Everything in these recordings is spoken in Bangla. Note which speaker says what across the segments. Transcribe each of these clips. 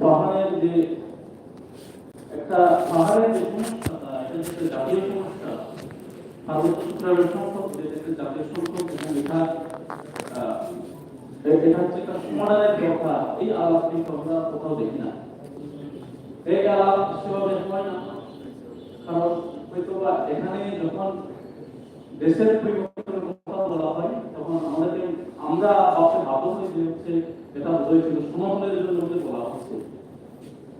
Speaker 1: পাহাড়ের যে একটা পাহাড়ের যে সমস্যাটা এটা হচ্ছে জাতীয় সমস্যা। পার্বত্য চট্টগ্রামের সংসদ যে একটা জাতীয় সংসদ এবং এটা আমরা এখানে যখন দেশের কথা বলা হয়, তখন আমাদেরকে আমরা বাধ্য হচ্ছে এটা বলা হচ্ছে।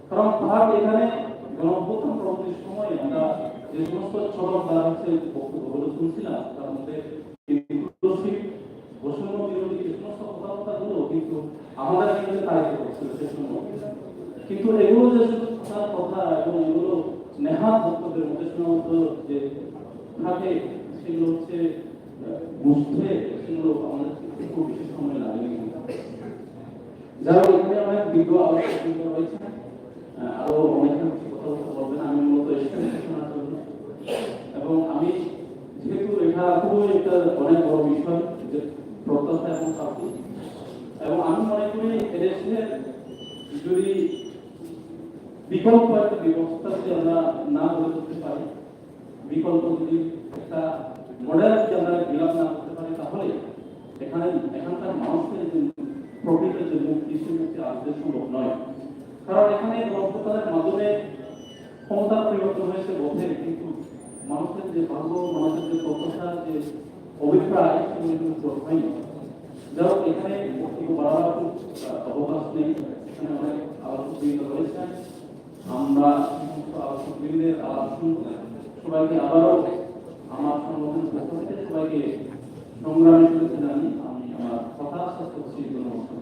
Speaker 1: কারণ তার এখানে গণঅভ্যুত্থান পরবর্তী সময়ে আমরা যে সমস্ত চরম দ্বারা হচ্ছে বক্তব্যগুলো শুনছিলাম তার মধ্যে থাকে সেগুলো হচ্ছে বুঝতে সেগুলো আমাদের খুব বেশি সময় লাগে যারা এখানে বিজ্ঞ আহ, আরও অনেক কথা বলবেন, আমি মূলত এবং আমি যেহেতু এটা খুবই একটা অনেক বড় বিষয়, যে প্রত্যাশা এবং প্রাপ্তি এবং আমি মনে করি এদেশের যদি বিকল্প একটা ব্যবস্থা যদি আমরা না গড়ে তুলতে পারি, বিকল্প যদি একটা মডেল যদি আমরা বিলাপ না করতে পারি, তাহলে এখানে এখানকার মানুষের যে প্রকৃত যে মুক্তি, সে মুক্তি আসতে সম্ভব নয়। কারণ এখানে গণপ্রতারের মাধ্যমে ক্ষমতার পরিবর্তন হয়েছে বটে কিন্তু মানুষের যে ভাগ্য মানুষের যে প্রত্যাশা যে অভিপ্রায় সেগুলো কিন্তু পূরণ হয়নি যাই হোক এখানে বক্তব্য বাড়াবার খুব আহ, অবকাশ নেই এখানে অনেক আলোচকবৃন্দ রয়েছেন আমরা সমস্ত আলোচকবৃন্দের আলাপ শুনব সবাইকে আবারও আমার সংগঠন পক্ষ থেকে সবাইকে সংগ্রামী শুভেচ্ছা জানি আমি আমার কথা শেষ করছি নমস্কার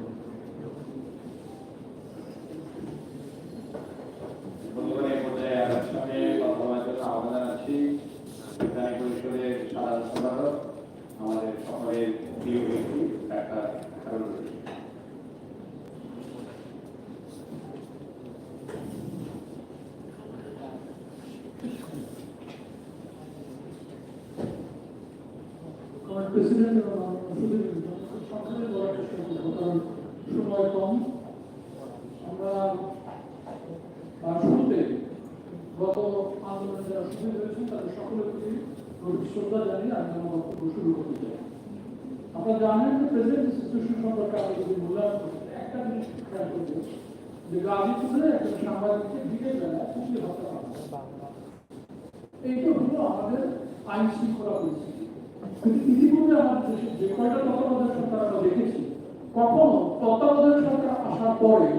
Speaker 2: বন্ধুগণ এই পর্যায়ে আমার সঙ্গে কথা বলার জন্য আহ্বান জানাচ্ছি বিজ্ঞানী পরিষদের সাধারণ সম্পাদক আমাদের সকলের প্রিয় ব্যক্তি ডাক্তার খারুল রশিদ।
Speaker 3: আমার প্রেসিডেন্ট এবং আমার প্রেসিডেন্ট সকলে বলার চেষ্টা করব কারণ সময় কম আমরা আহ, শুরুতে গত আন্দোলনে হয়েছেন তাদের সকলের প্রতি গভীর শ্রদ্ধা জানিয়ে আমি শুরু করতে চাই আপনারা জানেন যে প্রেসিডেন্ট সিচুয়েশন সম্পর্কে আমরা যদি মূল্যায়ন করি একটা জিনিস খেয়াল করব যে গাজীপুরে একজন সাংবাদিককে বিকেল বেলায় কুপিয়ে হত্যা করা। এইটা হলো আমাদের আইন শৃঙ্খলা পরিস্থিতি ইতিপূর্বে আমাদের দেশে যে কয়টা তত্ত্বাবধায়ক সরকার আমরা দেখেছি কখনো তত্ত্বাবধায়ক সরকার আসার পরে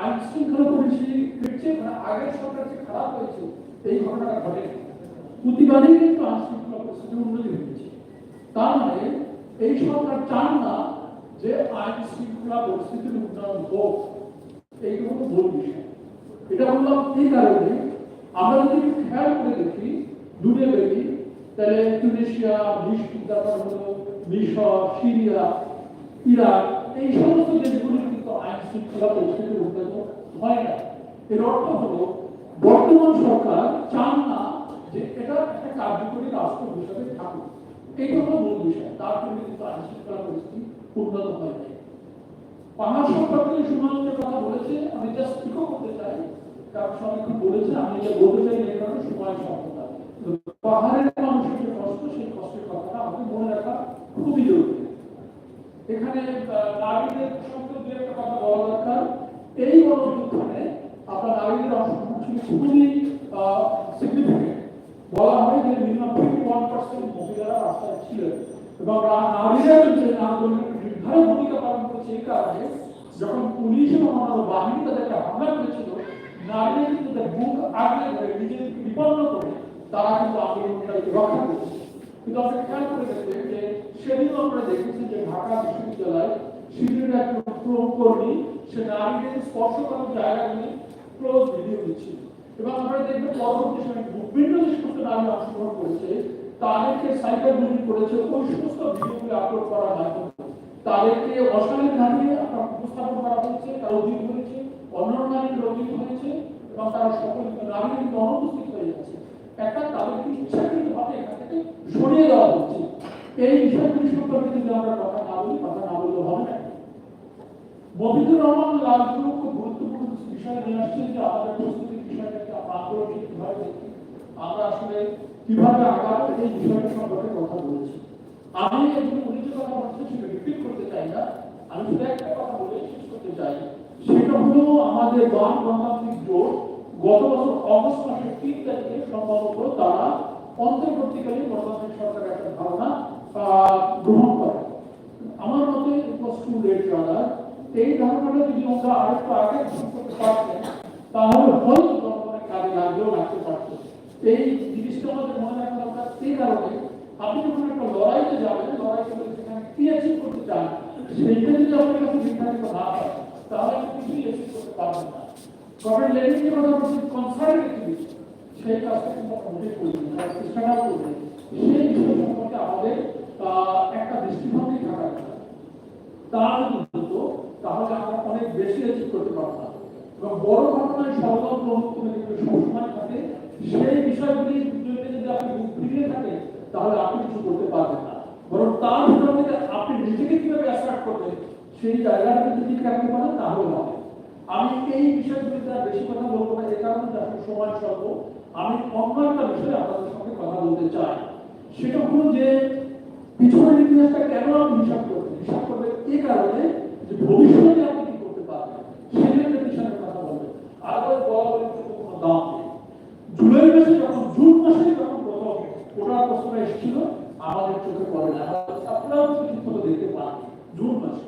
Speaker 3: আইন শৃঙ্খলা পরিস্থিতি আগের সরকার যে খারাপ হয়েছে এই ঘটনাটা ঘটে প্রতিবাদী কিন্তু আইন শৃঙ্খলা পরিস্থিতির উন্নতি হয়েছে তার মানে এই সরকার চান না যে আইন শৃঙ্খলা পরিস্থিতির উন্নয়ন হোক। এইগুলো হলো ভুল বিষয়। এটা বললাম এই কারণে আমরা যদি খেয়াল করে দেখি তাহলে তুনিশিয়া মিশর, সিরিয়া, ইরাক, এই সমস্ত কিন্তু আইন শৃঙ্খলা পরিস্থিতির উন্নত হয় না। এর অর্থ হলো, বর্তমান সরকার চান না এটা কার্যকরী রাষ্ট্র হিসাবে থাকুক। এইটা হলো মূল বিষয়। তার জন্য কিন্তু আইন শৃঙ্খলা পরিস্থিতি উন্নত হয় নাই। পাহাড় সম্পর্কে সুমনের কথা বলেছে, আমি জাস্ট ইকো করতে চাই। কারণ সবাই বলেছে, আমি এটা বলতে চাই এই কারণে সময় স্বল্পতা পাহাড়ের মানুষের যে কষ্ট, সেই কষ্টের কথাটা আমাকে মনে রাখা খুবই জরুরি। এখানে নারীদের সম্পর্কে দু একটা কথা বলা দরকার। এই গণযুদ্ধে আপনার নারীদের অংশগ্রহণ ছিল খুবই সিগনিফিকেন্ট বলা হয় যে মিনিমাম ওয়ান পার্সেন্ট মহিলারা রাস্তায় ছিলেন এবং নারীরা যে আন্দোলনের ভূমিকা পালন করেছে এই কারণে যখন পুলিশ এবং অন্যান্য বাহিনী তাদেরকে হামলা করেছিল, নারীরা কিন্তু তাদের বুক আগলে ধরে নিজেদেরকে বিপন্ন করে তারা কিন্তু আন্দোলনটাকে রক্ষা করেছে। কিন্তু আমরা খেয়াল করে দেখবেন যে সেদিনও আমরা দেখেছি যে ঢাকা বিশ্ববিদ্যালয় শিবিরের একজন কর্মী সে নারীদের স্পর্শ করার জায়গাগুলি ক্লোজ ভিডিও দিচ্ছিল। এবং আমরা দেখবেন পরবর্তী সময় বিভিন্ন যে সমস্ত নারী অংশগ্রহণ করেছে, তাদেরকে সাইবার বুলিং করেছে ওই সমস্ত ভিডিওগুলি আপলোড করার মাধ্যমে। তাদেরকে অশালীন ভাবে আপনার উপস্থাপন করা হয়েছে, তারা অভিযোগ হয়েছে অন্য নারীদের অভিযোগ হয়েছে এবং তারা সকল নারী কিন্তু অনুপস্থিত হয়ে যাচ্ছে। একটা তাদেরকে ইচ্ছাকৃত ভাবে এখান থেকে সরিয়ে দেওয়া হচ্ছে। এই বিষয়গুলি সম্পর্কে যদি আমরা কথা না বলি, কথা না বললে হবে না। মফিজুর রহমান লালপুর খুব গুরুত্বপূর্ণ বিষয় নিয়ে আসছে যে আমাদের প্রস্তুতির বিষয়টাকে আমরা আগ্রহী কীভাবে দেখি আমরা আসলে কীভাবে আগাবো এই বিষয়টা সম্পর্কে কথা বলেছি। আমি একটু উনি যে কথা বলতে সেটা রিপিট করতে চাই না। আমি শুধু একটা কথা বলে শেষ করতে চাই। সেটা হলো আমাদের গণতান্ত্রিক জোট গত বছর অগস্ট মাসের তিন তারিখে সম্ভবত তারা অন্তর্বর্তীকালীন গণতান্ত্রিক সরকারের একটা ধারণা গ্রহণ করে। আমার মতে টু লেট রাদার এই ধারণাটা যদি আমরা আরেকটু আগে করতে পারতেন, তাহলে হয়তো জনগণের কাজে লাগলেও লাগতে পারত। এই জিনিসটা আমাদের মনে রাখা দরকার। এই কারণে আপনি যখন একটা লড়াইতে যাবেন লড়াই করে সেখানে কি অ্যাচিভ করতে চান, সেইটা যদি আপনার কাছে নির্ধারিত না তাহলে কিছুই অ্যাচিভ করতে পারবেন না। গভর্নমেন্ট লেভেল কথা বলছি কনসার্ন অ্যাক্টিভিটি সেই কাজটা কিন্তু আমরা মোটেই করি না আমরা চেষ্টাটাও করি সেই বিষয় সম্পর্কে আমাদের একটা দৃষ্টিভঙ্গি থাকা দরকার। তা তাহলে আমরা অনেক বেশি অ্যাচিভ করতে পারতাম এবং বড় ঘটনায় যেগুলো সবসময় থাকে সেই বিষয়গুলি যদি আপনি ফিরিয়ে থাকেন, তাহলে আপনি কিছু করতে পারবেন না। বরং তার ভিতর থেকে আপনি নিজেকে কীভাবে অ্যাসার্ট করবেন, সেই জায়গাটাকে যদি রাখতে পারেন তাহলে হবে। আমি এই বিষয়গুলিতে আর বেশি কথা বলব না, এ কারণে যে আসলে সময় স্বল্প। আমি অন্য একটা বিষয়ে আপনাদের সঙ্গে কথা বলতে চাই। সেটা হলো যে, পিছনের ইতিহাসটা কেন আপনি হিসাব করবেন? হিসাব করবেন এই কারণে যে ভবিষ্যতে আপনি কি করতে পারবেন, সেজন্য পিছনের কথা বলবেন। বলা বলে কোনো দাম নেই জুলাই মাসে যখন, জুন মাসে যখন প্রথম ওটার প্রশ্ন এসেছিল আমাদের চোখে পড়ে না। আপনারাও ঠিক মতো দেখতে পান। জুন মাসে।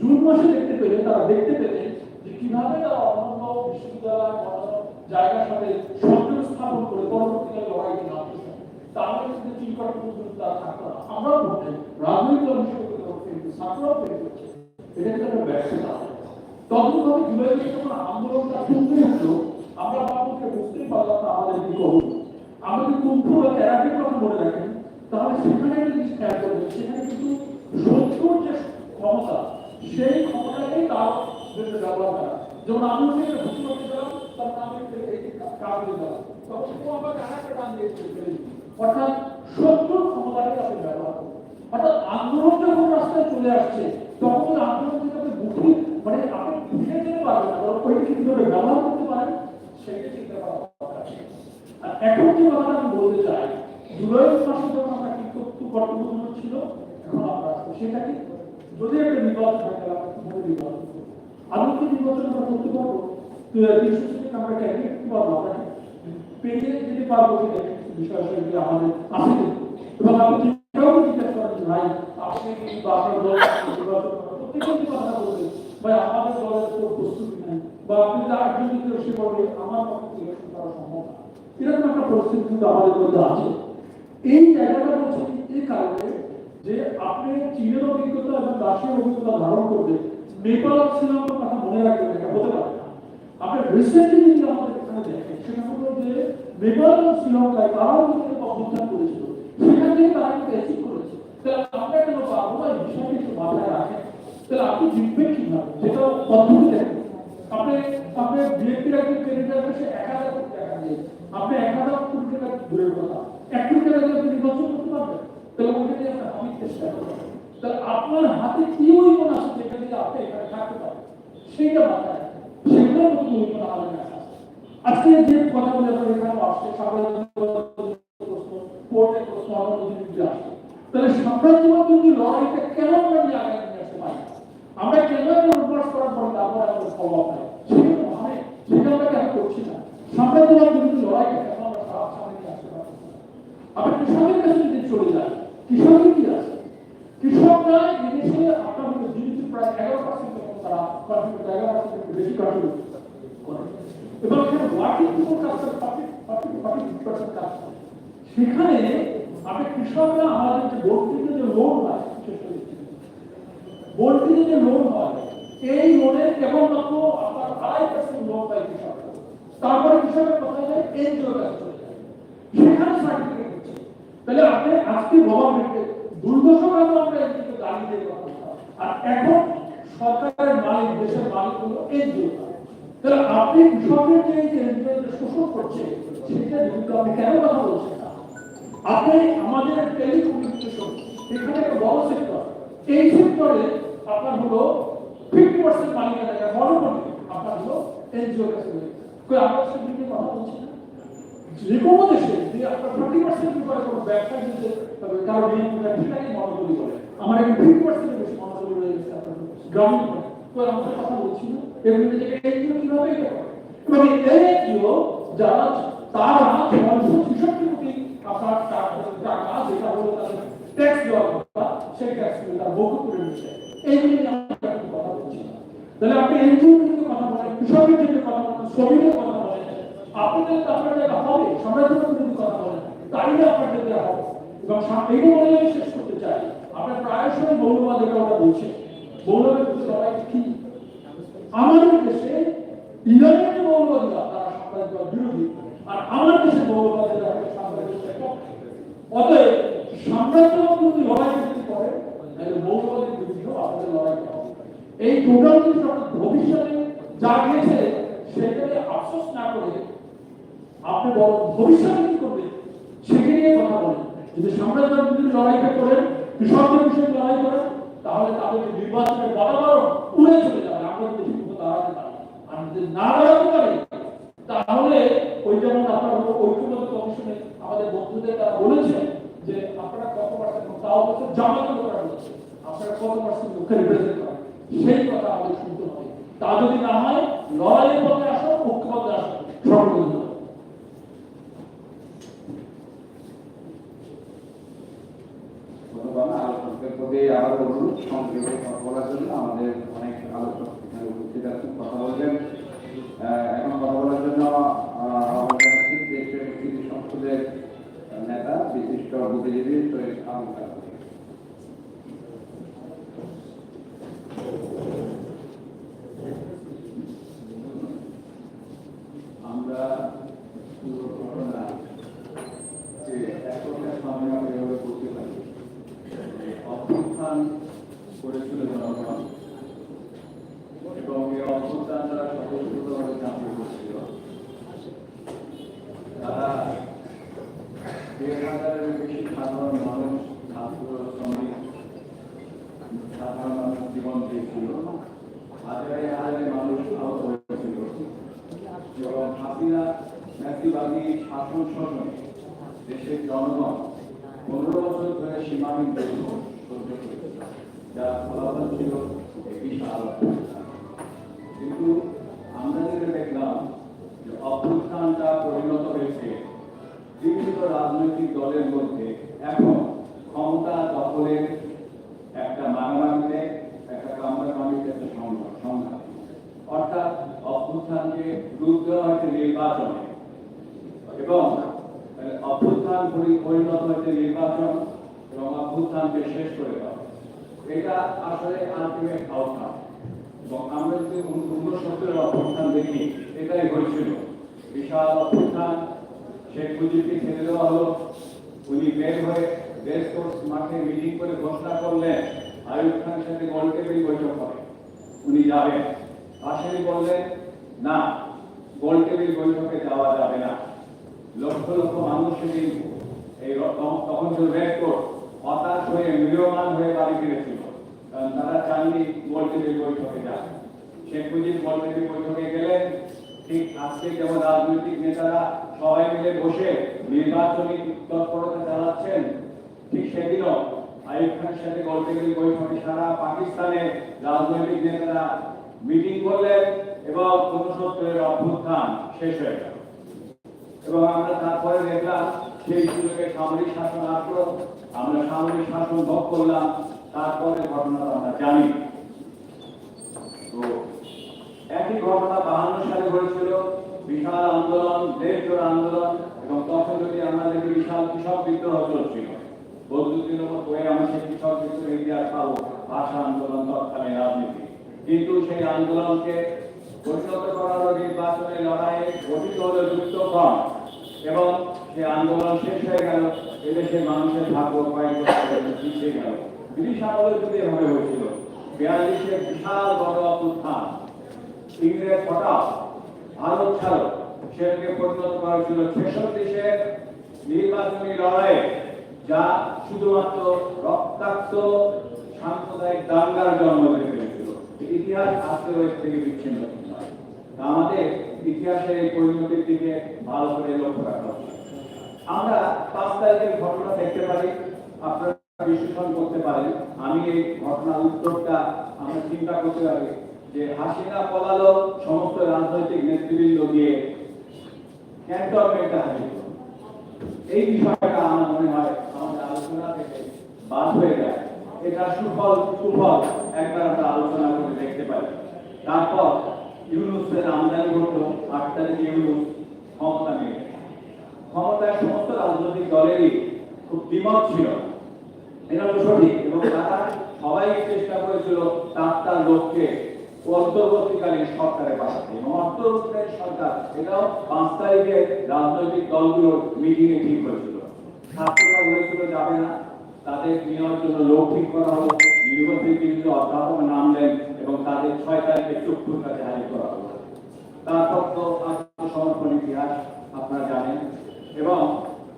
Speaker 3: জুন মাসে দেখতে পেলে তারা দেখতে পেলেন যে কীভাবে তারা বিশ্ববিদ্যালয় জায়গার সাথে সংযোগ স্থাপন করে নামতেছে তাহলে কিন্তু তারা থাকতো না। আমরাও ভোটে রাজনৈতিক দল হিসেবে তৈরি করছে। এটা একটা ব্যর্থতা। তদন্তভাবে জুলাই মাসে যখন আন্দোলনটা উঠল আমরা বাবুকে অর্থাৎ শত্রুর ক্ষমতাকে আপনি অর্থাৎ আন্দোলন যখন রাস্তায় চলে আসছে তখন আন্দোলন থেকে আপনি মানে আপনি ফিরে যেতে পারবেন ব্যবহার করতে পারেন সেটা চিন্তা করা দরকার আছে। আর এখন যে কথাটা আমি বলতে চাই, জুলাই মাসে যখন আমরা কি করতে কর্তব্য ছিল, এখন আমরা আসব সেটা কি যদি একটা নির্বাচন আমরা নির্বাচন আমি কি নির্বাচন আমরা করতে পারব? তিনশো থেকে আমরা ক্যান্ডিডেট পারব? আমরা পেয়ে যেতে পারব কিনা বিষয় সেগুলি আমাদের আছে। এবং আপনি যেটাও জিজ্ঞেস করেন ভাই আপনি বা আপনার দল নির্বাচন কথা বলবেন ভাই আমাদের দলের তো প্রস্তুতি নাই। বা আপনি একজন যদি এসে বলবে আমার পক্ষে ইলেকশন করা সম্ভব না। এরকম একটা পরিস্থিতি কিন্তু আমাদের মধ্যে আছে। এই জায়গাটা হচ্ছে এই কারণে যে আপনি চীনের অভিজ্ঞতা এবং রাশিয়ার অভিজ্ঞতা ধারণ করবে নেপাল আর শ্রীলঙ্কার কথা মনে রাখবেন এটা হতে পারে আপনি রিসেন্টলি যদি আমাদের এখানে দেখেন, সেটা হলো যে নেপাল এবং শ্রীলঙ্কায় তারাও কিন্তু অভ্যুত্থান করেছিল। সেখান থেকে তারা কিন্তু করেছে। তাহলে আমরা কেন পারব না? এই একটু মাথায় রাখেন। তাহলে আপনি জিতবেন কীভাবে? সেটা পদ্ধতি দেখেন। আপনি আপনি বিএনপির একজন ক্যান্ডিডেট সে এক হাজার কোটি টাকা দিয়ে আপনি এক হাজার কোটি টাকা দূরের কথা। এক কোটি টাকা দিয়ে নির্বাচন করতে পারবেন তাহলে ওইটা দিয়ে আপনি আমি চেষ্টা করবেন তাহলে আপনার হাতে কি ওইগুণ আছে যেটা দিয়ে আপনি এখানে থাকতে পারেন সেইটা মাথায় সেগুলোর মতো ওইগুণ আমাদের কাছে আজকে যে কথাগুলো আমরা এখানে আসছে সাধারণ প্রশ্ন, কোর্টের প্রশ্ন আমার যদি আসছে। তাহলে সাম্রাজ্যবাদ যদি লড়াইটা কেন আমরা নিয়ে আগে নিয়ে আসতে পারি আমরা কেন উপবাস করার পর তারপর আমাদের স্বভাব হয় সেটা মানে সেটা আমরা কেন করছি না? সাম্রাজ্যবাদ বিরুদ্ধে লড়াইটা কেন আমরা সারা সামনে আসতে পারছি না? আপনি কৃষকের কাছে যদি চলে যান কৃষকের কি আছে? কৃষকরা এদেশে আপনার মধ্যে জিডিপি প্রায় এগারো পার্সেন্ট তারা কন্ট্রিবিউট এগারো পার্সেন্ট বেশি কন্ট্রিবিউট করে। এবং এখানে ওয়ার্কিং পিপল কাজ করে ফর্টি ফর্টি পার্সেন্ট কাজ করে। সেখানে আপনি কৃষকরা আমাদের যে বর্ধিত যে লোন হয় বিশেষ যে লোন হয়, এই লোনের কেবলমাত্র আপনার আড়াই পার্সেন্ট লোন কৃষকরা তারপরে কৃষকের কোথায় যায় এনজিও চলে যায় সেখানে সার্টিফিকেট হচ্ছে তাহলে আপনি আজকে গভর্নমেন্টে দশক আগে আমরা এদিকে দাঁড়িয়ে দিয়ে আর এখন সরকারের মালিক, দেশের মালিক হলো এনজিও তাহলে আপনি কৃষকের যে এই এনজিও শোষণ করছে, সেটা বিরুদ্ধে আপনি কেন কথা বলছেন আপনি আমাদের টেলিকমিউনিকেশন এখানে একটা বড় সেক্টর এই সেক্টরে আপনার হলো ফিফটি পার্সেন্ট মালিকানা করে আপনার হলো এনজিও কাছে কই আমরা সেদিকে কথা বলছি? না যে কোনো দেশে যে আপনার থার্টি পার্সেন্ট করে কোনো ব্যবসা দিতে তবে কারও ঋণ সেটাকে মনোপলি করে আমার এখানে ফিফটি পার্সেন্টের বেশি মনোপলি রয়ে গেছে আপনার ব্যাংক। তো আমরা কথা বলছি না? এগুলো থেকে এনজিও কীভাবে এটা করে? এবং এনজিও যারা তারা ছয়শো ছেষট্টি কোটি আপনার টাকা যেটা হলো তাদের ট্যাক্স দেওয়ার কথা, সেই ট্যাক্সগুলো তারা বকুত করে নিচ্ছে এইগুলো নিয়ে আমরা কথা বলছি তাহলে আপনি এনজিও কথা বলেন, কৃষকের জন্য কথা শ্রমিকের কথা আপনাদের আপনার হবে সাম্রাজ্যের যদি কথা আপনার জায়গা হবে। এবং বলে আমি শেষ করতে চাই প্রায়শই মৌলবাদ বলছে মৌলবাদের প্রতি কি? আমাদের দেশে ইরানের যে মৌলবাদীরা তারা বিরোধী, আর আমার দেশে মৌলবাদীরা অতএব সাম্রাজ্যবাদ যদি লড়াই যদি করে, তাহলে মৌলবাদের বিরুদ্ধে আমাদের লড়াই হবে। এই ভবিষ্যতে যা গেছে সেটাকে আফসোস না করে আপনি বড় ভবিষ্যতে কি করবেন, সেটা নিয়ে কথা বলেন। যদি সাম্রাজ্যের বিরুদ্ধে লড়াইটা করেন, কৃষকদের বিষয়ে লড়াই করেন, তাহলে তাদেরকে নির্বাচনের বাতাবরণ উড়ে চলে যাবে, আমরা যদি ঠিকমতো দাঁড়াতে পারি। আর যদি না দাঁড়াতে পারি, তাহলে ওই যেমন আপনার ঐক্যবদ্ধ কমিশনে আমাদের বন্ধুদের তারা বলেছে যে আপনারা কত পার্সেন্ট তাও বলছে জামাত লোকেরা বলছে আপনারা কত পার্সেন্ট লোককে রিপ্রেজেন্ট করেন? সেই কথা আমাদের শুনতে হবে। তা যদি না হয়, লড়াইয়ের পথে আসো আসো
Speaker 2: প্রতি আবার অনুরোধ, সংক্ষেপে বলার জন্য আমাদের অনেক আলোচক এখানে উপস্থিত আছেন কথা বলবেন আহ, এখন কথা বলার জন্য আহ, আহ্বান জানাচ্ছি দেশের কৃষি সংসদের নেতা বিশিষ্ট বুদ্ধিজীবী শহীদ আহমদ খান।
Speaker 4: আমরা পুরো ঘটনা যে একটার সামনে আমরা এভাবে করতে পারি অভ্যুত্থান করেছিল জনগণ এবং এই অভ্যুত্থান তারা স্বতঃস্ফূর্তভাবে চাপিয়ে করছিল তারা দেড় হাজারের বেশি সাধারণ মানুষ ছাত্র শ্রমিক সাধারণ মানুষ জীবন দিয়েছিল হাজারে হাজারে মানুষ আহত হয়েছিল এবং হাসিনা ন্যাসিবাদী শাসন শোষণে দেশের জনগণ পনেরো বছর ধরে সীমাহীন দুঃখ ফলাফল ছিল বিশাল কিন্তু আমরা যেটা দেখলাম যে অভ্যুত্থানটা পরিণত হয়েছে বিভিন্ন রাজনৈতিক দলের মধ্যে এখন ক্ষমতা দখলের একটা মানামানিতে একটা কামড়াকামিতে একটা সংঘাত অর্থাৎ অভ্যুত্থানকে রূপ দেওয়া হয়েছে নির্বাচনে। এবং অভ্যুত্থান পরি- পরিণত হয়েছে নির্বাচন এবং অভ্যুত্থানকে শেষ করে দেওয়া এটা আসলে আলটিমেট আউটকাম এবং আমরা যদি উনসত্তরের অভ্যুত্থান দেখি, এটাই হয়েছিল। বিশাল অভ্যুত্থান, শেখ মুজিবকে ছেড়ে দেওয়া হলো। উনি বের হয়ে রেস কোর্স মাঠে মিটিং করে ঘোষণা করলেন, আয়ুব খানের সাথে গোল টেবিল বৈঠক হবে। উনি যাবেন। পাশেই বললেন, না গোল টেবিল বৈঠকে যাওয়া যাবে না। লক্ষ লক্ষ মানুষ সেদিন এই তখন- যে রেড কোর্ট হতাশ হয়ে মৃয়মান হয়ে বাড়ি ফিরেছিল। কারণ তারা চাননি গোল বৈঠকে যান শেখ মুজিব গোল বৈঠকে গেলেন, ঠিক আজকে যেমন রাজনৈতিক নেতারা সবাই মিলে বসে নির্বাচনী তৎপরতা চালাচ্ছেন, ঠিক সেদিনও আইব খানের সাথে গোল টেবিল বৈঠকে সারা পাকিস্তানে রাজনৈতিক নেতারা মিটিং করলেন এবং উনসত্তরের অভ্যুত্থান শেষ হয়ে গেল। এবং আমরা তারপরে দেখলাম সেই সুযোগে সামরিক শাসন আসলো আমরা সামরিক শাসন ভোগ করলাম, তারপরে ঘটনা আমরা জানি। তো একই ঘটনা বাহান্ন সালে ঘটেছিল বিশাল আন্দোলন, দেশ জোড়া আন্দোলন, এবং তখন যদি আমরা দেখি বিশাল কৃষক বিদ্রোহ চলছিল। বৈদ্যুতির উপর বয়ে আমি সে কৃষক বিদ্রোহের ইতিহাস পাবো, ভাষা আন্দোলন, তৎকালীন রাজনীতি। কিন্তু সেই আন্দোলনকে পরিণত করার নির্বাচনের লড়াইয়ে গঠিত হলো যুক্তফ্রন্ট। এবং সেই আন্দোলন শেষ হয়ে গেল, এদেশের মানুষের ভাগ্য কয়েক পিছিয়ে গেল। ব্রিটিশ আমলে যদি এভাবে হয়েছিল। বিয়াল্লিশের বিশাল বড় অভ্যুত্থান। ইংরেজ হঠাৎ ভারত ছাড়ো, সেটাকে পরিণত করা হয়েছিল ছেষট্টি দেশের নির্বাচনী লড়াইয়ে, যা শুধুমাত্র রক্তাক্ত সাম্প্রদায়িক দাঙ্গার জন্ম দিয়ে ফেলেছিল ইতিহাস আজকে থেকে বিচ্ছিন্ন। আমাদের ইতিহাসের এই পরিণতির দিকে ভালো করে লক্ষ্য রাখা আমরা পাঁচ তারিখের ঘটনা দেখতে পারি, আপনারা বিশ্লেষণ করতে পারেন। আমি এই ঘটনার উত্তরটা আমরা চিন্তা করতে পারি যে হাসিনা পলালো সমস্ত রাজনৈতিক নেতৃবৃন্দ দিয়ে ক্যান্টনমেন্টে হাজির। হলো। এই বিষয়টা আমার মনে হয় আমাদের আলোচনা থেকে বাদ হয়ে যায়। এটা সুফল সুফল একবার আমরা আলোচনা করে দেখতে পারি। তারপর ইউনুসের আমদানি ঘটলো আট তারিখে ইউনুস ক্ষমতা নিয়ে। ক্ষমতায় সমস্ত রাজনৈতিক দলেরই খুব দ্বিমত ছিল। এটা তো সঠিক এবং তারা সবাই চেষ্টা করেছিল তার তার লোককে অন্তর্বর্তীকালীন সরকারে পাঠাতে। এবং অন্তর্বর্তীকালীন সরকার এটাও পাঁচ তারিখে রাজনৈতিক দলগুলোর মিটিং এ ঠিক হয়েছিল ছাত্ররা বলেছিল, যাবে না। তাদের নেওয়ার জন্য লোক ঠিক করা হলো। তারিখে হাজির করা হলো। তারপর তো আত্মসমর্পণ ইতিহাস আপনারা জানেন। এবং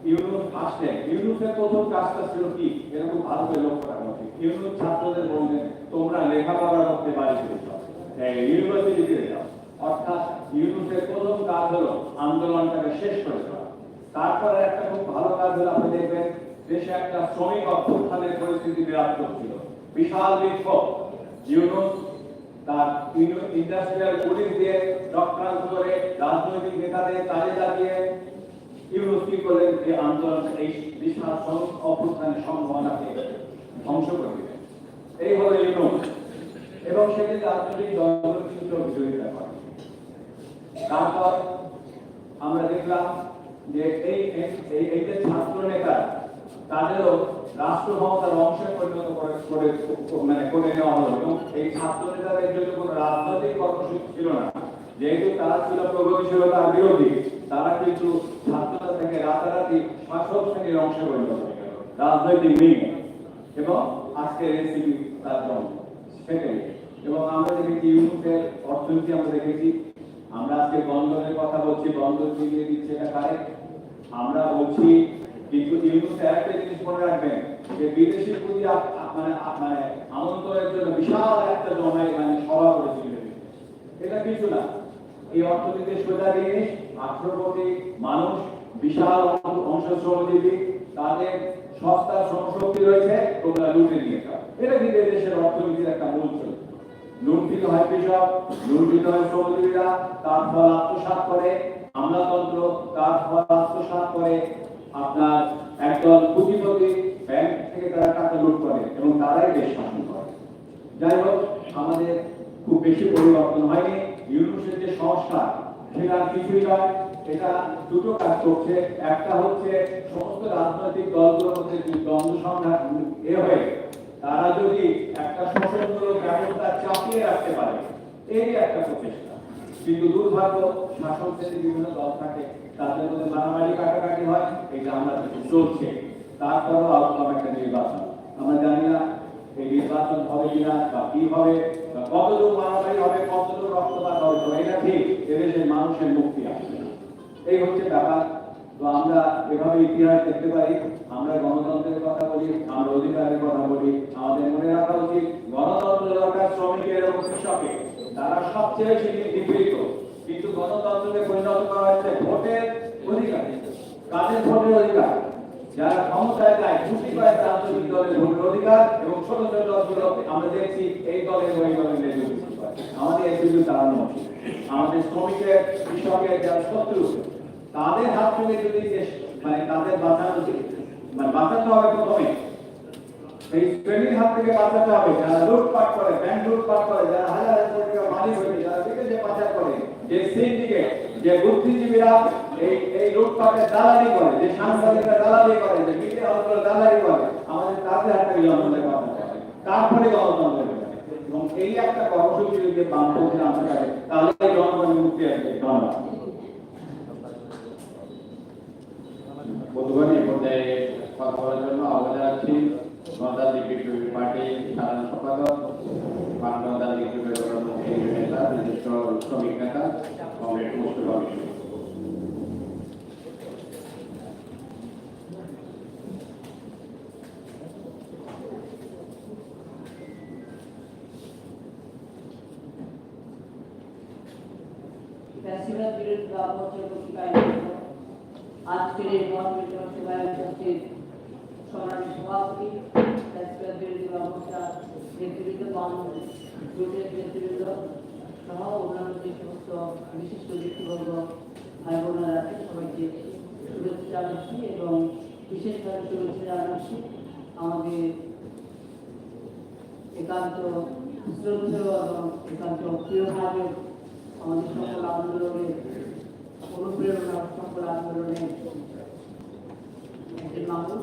Speaker 4: ইউনুস আসলেন। ইউনুসের প্রথম কাজটা ছিল কি? এরকম ভালো করে লক্ষ্য রাখা উচিত ইউনুস ছাত্রদের বললেন, তোমরা লেখাপড়া করতে যাও ইউনিভার্সিটিতে অর্থাৎ ইউনুসের প্রথম কাজ হলো আন্দোলনটাকে শেষ করে দেওয়া। তারপরে একটা খুব ভালো কাজ হলো, আপনি দেখবেন, দেশে একটা শ্রমিক অভ্যুত্থানের পরিস্থিতি বিরাজ করছিল। বিশাল বিক্ষোভ। ইউনুস তার ইন্ডাস্ট্রিয়াল পুলিশ দিয়ে চক্রান্ত করে রাজনৈতিক নেতাদের কাজে লাগিয়ে ইউনুস কি করলেন যে আন্দোলন এই বিশাল অভ্যুত্থানের সম্ভাবনাকে ধ্বংস করে এই হলো ইউনুস এবং সেদিন রাজনৈতিক কিন্তু বিরোধিতা করে। তারপর আমরা দেখলাম যে এই এই যে ছাত্র নেতা তাদেরও রাষ্ট্র ক্ষমতার অংশে পরিণত করে মানে করে নেওয়া হলো। এবং এই ছাত্র নেতাদের জন্য কোনো রাজনৈতিক কর্মসূচি ছিল না। যেহেতু তারা ছিল প্রগতিশীলতার বিরোধী, তারা কিন্তু ছাত্রতা থেকে রাতারাতি শাসক শ্রেণির অংশে পরিণত রাজনৈতিক মিল। এবং আজকের রেসিপি তার জন্ম। সেটাই। এবং আমরা দেখেছি ইউনুসের অর্থনীতি আমরা দেখেছি। আমরা আজকে বন্ধনের কথা বলছি, বন্ধন দিয়ে দিচ্ছে এটা কারেক্ট আমরা বলছি কিন্তু ইউনুস একটা জিনিস মনে রাখবেন, যে বিদেশি পুঁজি মানে মানে আমন্ত্রণের জন্য বিশাল একটা জমায় মানে সভা করেছিল। এটা কিছু না। এই অর্থনীতির সোজা জিনিস আঠারো মানুষ, বিশাল অংশ- শ্রমজীবী তাদের সস্তা শ্রমশক্তি রয়েছে তোমরা লুটে নিয়ে যাও। এটা কিন্তু দেশের অর্থনীতির একটা মূল চরিত্র? লুণ্ঠিত হয় কৃষক, লুণ্ঠিত হয় শ্রমজীবীরা, তার ফল আত্মসাৎ করে, আমলাতন্ত্র, তার ফল আত্মসাৎ করে আপনার একদল পুঁজিপতি ব্যাংক থেকে তারা টাকা লুট করে এবং তারাই দেশ শাসন করে। যাই হোক, আমাদের খুব বেশি পরিবর্তন হয়নি। ইউনুসের যে সংস্কার সেটা কিছুই নয় এটা দুটো কাজ করছে। একটা হচ্ছে সমস্ত রাজনৈতিক দলগুলোর মধ্যে দ্বন্দ্ব সংঘাত এ হয়ে তারা যদি একটা শোষণমূলক ব্যবস্থা চাপিয়ে রাখতে পারে এই একটা প্রচেষ্টা। কিন্তু দুর্ভাগ্য শাসক শ্রেণির বিভিন্ন দল থাকে তাদের মধ্যে মারামারি কাটাকাটি হয়, এটা আমরা দেখি। চলছে। তারপরও আউটকাম একটা নির্বাচন। আমরা জানি না এই নির্বাচন হবে কিনা বা কি হবে, বা কতদূর মারামারি হবে, কতদূর রক্তপাত হবে, তো এটা ঠিক এদেশের মানুষের মুক্তি আসবে এই হচ্ছে ব্যাপার। তো আমরা এভাবে ইতিহাস দেখতে পারি আমরা গণতন্ত্রের কথা বলি, আমরা অধিকারের কথা বলি, আমাদের মনে রাখা উচিত, গণতন্ত্র দরকার শ্রমিকের এবং কৃষকের। তারা সবচেয়ে বেশি নিপীড়িত গণতন্ত্রকে পরিণত করা হয়েছে ভোটের অধিকার কাদের ভোটের অধিকার। যারা ক্ষমতায় যায় খুশি করে রাজনৈতিক দলের ভোটের অধিকার এবং ছোট ছোট দলগুলো আমরা দেখছি এই দলের ওই দলের আমাদের এই সুযোগ দাঁড়ানো আমাদের শ্রমিকের, কৃষকের যারা শত্রু, তাদের হাত থেকে যদি মানে তাদের বাঁচানো মানে বাঁচাতে হবে প্রথমে। এই শ্রেণির হাত থেকে বাঁচাতে হবে। যারা লুটপাট করে, ব্যাংক লুটপাট করে, যারা হাজার হাজার টাকা মালিক হয়েছে যারা বিদেশে পাচার করে যে সিন্ডিকেট, যে বুদ্ধিজীবীরা এই এই লুটপাটের দালালি করে, যে সাংবাদিকরা দালালি করে, যে মিডিয়া হাউসগুলো দালালি করে,
Speaker 2: আমাদের তাতে একটা গণতন্ত্রের কথা তারপরে গণতন্ত্রের কথা। এবং এই একটা কর্মসূচি যদি বামপন্থী আনতে পারে, তাহলে জনগণের মুক্তি আসবে ধন্যবাদ।
Speaker 4: বন্ধুগণ, এই পর্যায়ে কথা বলার জন্য আহ্বান জানাচ্ছি গণতান্ত্রিক পার্টি সাধারণ সম্পাদক গণতান্ত্রিক বিপ্লবী পার্টির কেন্দ্রীয় নেতা বিশিষ্ট শ্রমিক নেতা কংগ্রেস
Speaker 5: আজকের এই মহাবিদ্যালয় সভায় উপস্থিত সম্মানিত সভাপতি ব্যবস্থা নেতৃবৃন্দ সহ অন্যান্য যে সমস্ত বিশিষ্ট ব্যক্তিবর্গ ভাই বোনেরা আছেন সবাইকে শুভেচ্ছা জানাচ্ছি এবং বিশেষভাবে শুভেচ্ছা আমাদের একান্ত একান্ত প্রিয় ভাবের আমাদের সকল আন্দোলনের অনুপ্রেরণা সকল আন্দোলনের একজন মানুষ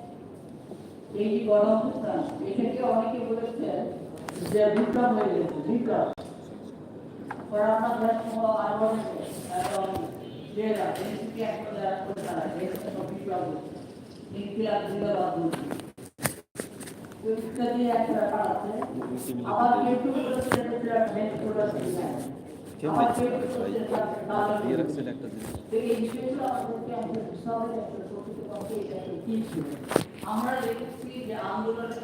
Speaker 5: এই যে গণঅভ্যুত্থান? এটাকে অনেকে বলেছেন যে বিপ্লব হয়ে গেছে বিপ্লব। করোনা ধরার সময় আরও এবং যে এনসিপি এখন যারা করে তারা এটা সব বিপ্লব ইনকিলাব জিন্দাবাদ বলছে তো ইত্যাদি একটা ব্যাপার আছে। আবার কেউ কেউ বলেছে এটা ছিল একটা মেন প্রোডাক্ট আবার কেউ কেউ বলেছে এটা তাহলে তো এই বিষয়গুলো আমাদেরকে আমাদের সবাই একটা প্রকৃতপক্ষে এটা একটা কি ছিল? আমরা দেখেছি যে আন্দোলনের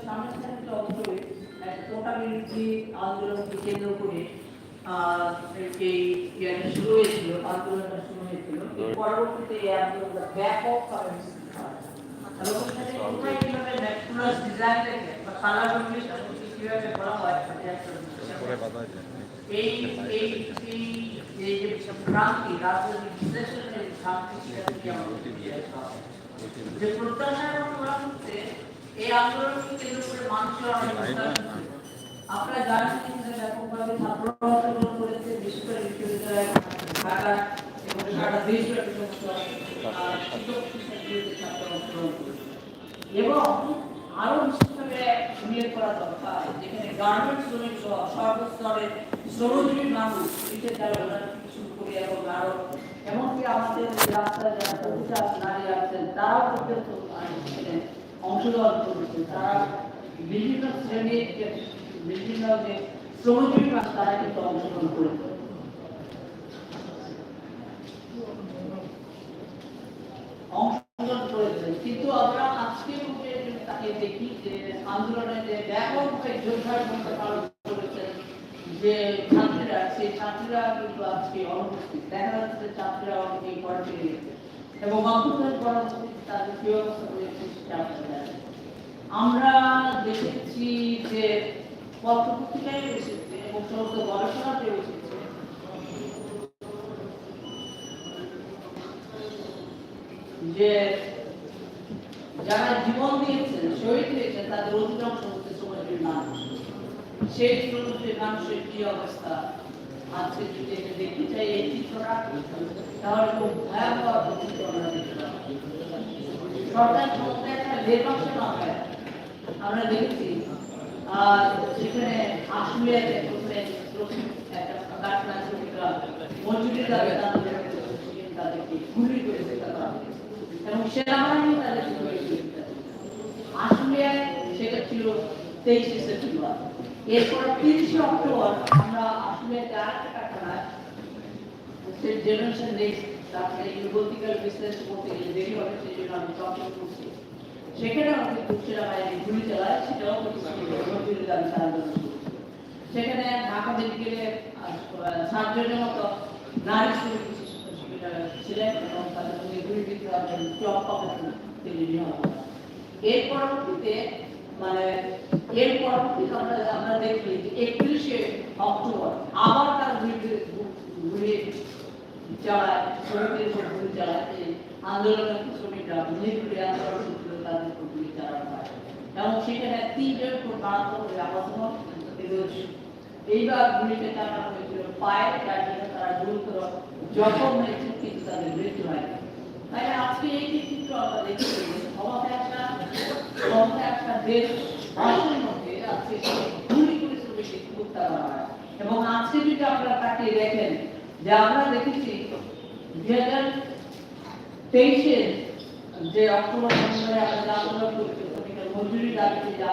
Speaker 5: অবশ্যই একটা টোটালিটি আন্দোলনকে কেন্দ্র করে শুরু হয়েছিল, আন্দোলনটা শুরু হয়েছিল পরবর্তীতে এই আন্দোলনটা ব্যাপকভাবে করা হয়। এই যে ক্রান্তি রাজনৈতিক বিশ্লেষণের। যে প্রত্যাশা এবং ক্রান্তিতে এই আন্দোলনকে কেন্দ্র করে মানুষের অনেক আপনারা জানেন এখানে ব্যাপকভাবে ছাত্র করেছে বিশেষ করে বিশ্ববিদ্যালয় ঢাকা এবং সারা দেশব্যাপী। এবং আরও বিশেষভাবে উল্লেখ করা দরকার, যেখানে গার্মেন্টস শ্রমিক সর্বস্তরের শ্রমজীবী মানুষ বিশেষ দ্বারা শুরু করে এবং আরও, এমনকি আমাদের রাস্তায় যারা প্রতিটা নারী আছেন, তারাও পর্যন্ত অংশগ্রহণ করেছে তারা বিভিন্ন শ্রেণির বিভিন্ন যে শ্রমজীবী মানুষ, তারা কিন্তু অংশগ্রহণ করেছে অংশগ্রহণ করেছেন কিন্তু আমরা আজকে রূপে যদি তাকে দেখি যে আন্দোলনে যে ব্যাপকভাবে যোদ্ধার ভূমিকা পালন করেছেন যে ছাত্রীরা কিন্তু আজকে অনুপস্থিত। দেখা যাচ্ছে ছাত্রীরা অনেকেই পড়া ফিরে গেছে। এবং অভ্যুত্থান পরবর্তীতে তাদের কি অবস্থা সেটা। আমরা দেখেছি যে পত্রপত্রিকায় এসেছে এবং সমস্ত এসেছে। যে যারা জীবন দিয়েছেন, শহীদ হয়েছেন, তাদের অধিকাংশ হচ্ছে সমাজের মানুষ। সেই মানুষের কি অবস্থা? আজকে যদি এটা দেখতে চাই এই চিত্রটা তাহলে খুব ভয়াবহ একটা চিত্র আমরা দেখতে পাবো। সরকার ক্ষমতায় একটা নির্বাচন হবে আমরা দেখেছি আর সেখানে আশুলিয়াতে প্রথমে প্রথম একটা কারখানা শ্রমিকরা মজুরির দাবি তাদের তাদেরকে গুলি করে হত্যা করা হয়েছে এবং সেনাবাহিনী তাদেরকে গুলি করে হত্যা করেছে। আশুলিয়ায় সেটা ছিল তেইশে সেপ্টেম্বর এরপর তিরিশে অক্টোবর আমরা নেক্সট তারপরে ইউগোলজিক্যাল বিশ্লেষণ করতে গেলে দেরি সেখানে আমাদের কুচিরা বাইরে গুলি চালায়, সেটাও। সেখানে ঢাকা মেডিকেলে সার্জনের মতো নারী ছিলেন এবং তাদের সঙ্গে এর পরবর্তীতে মানে এর পরবর্তীতে আমরা দেখি যে একত্রিশে অক্টোবর আবার তার গুলি চালায় শ্রমিকদের উপর গুলি চালায় আন্দোলনের শ্রমিকরা মিলিটারি আন্দোলন ছিল তাদের উপর গুলি চালানো হয় এবং সেখানে তিনজন খুব মারাত্মক এইবার গুলিতে চালানো হয়েছিল পায়ে যার তারা গুরুতর জখম হয়েছে কিন্তু তাদের মৃত্যু হয়নি তাই আজকে এই চিত্র আমরা দেখছি এবং আজকে যদি আপনারা তাকিয়ে দেখেন যে আমরা দেখেছি দুই হাজার তেইশের যে অক্টোবর নভেম্বরে আমরা যে মজুরি দাবিতে যে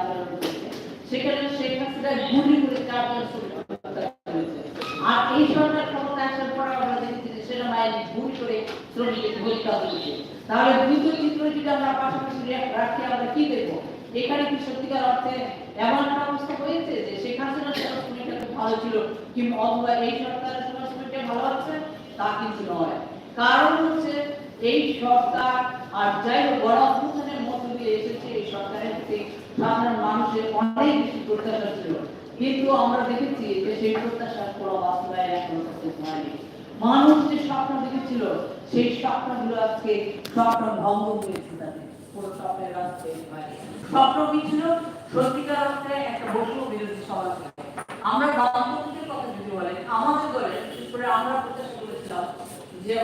Speaker 5: সেখানে শেখ হাসিনা গুলি করে চারজন আর এই সরকার ক্ষমতা আসার পর আমরা দেখেছি যে সেনাবাহিনী গুলি করে শ্রমিককে হত্যা করেছে তাহলে দুটো চিত্র যদি আমরা পাশাপাশি রাখি, আমরা কি দেখব? এখানে কি সত্যিকার অর্থে এমন একটা অবস্থা হয়েছে যে শেখ হাসিনার খুব ভালো ছিল, কিংবা অথবা এই সরকারের সময় ভালো আছে? তা কিন্তু নয়। কারণ হচ্ছে এই সরকার আর যাই হোক বড় অভ্যুত্থানের মধ্য দিয়ে এসেছে এই সরকারের প্রতি সাধারণ মানুষের অনেক বেশি প্রত্যাশা ছিল। কিন্তু আমরা দেখেছি যে সেই প্রত্যাশার কোনো বাস্তবায়ন এখনও পর্যন্ত হয়নি মানুষ যে স্বপ্ন দেখেছিল সেই স্বপ্নগুলো আজকে স্বপ্ন ভঙ্গ হয়েছে তাদের। কোনো স্বপ্নের রাস্তায় স্বপ্ন কি ছিল সত্যিকার অর্থে একটা বসু বিরোধী সমাজ আমরা বামপন্থীদের কথা যদি বলেন, আমাদের বলেন আমরা প্রত্যাশা করেছিলাম যে